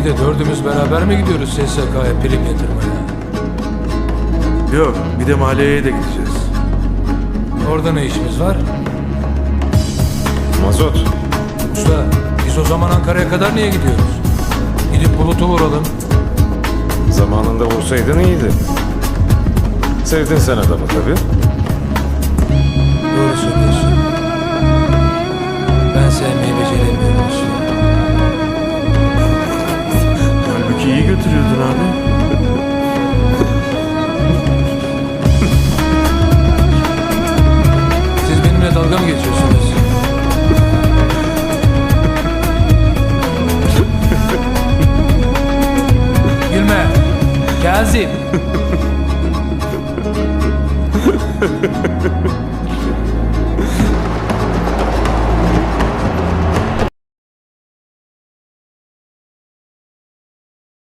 İyi de dördümüz beraber mi gidiyoruz SSK'ya prim yatırmaya? Yok bir de maliyeye de gideceğiz. Orada ne işimiz var? Mazot. Usta biz o zaman Ankara'ya kadar niye gidiyoruz? Gidip bulutu vuralım. Zamanında vursaydın iyiydi. Sevdin sen adamı tabii. Kemal abi? Siz benimle dalga mı geçiyorsunuz? Gülme. Kazim.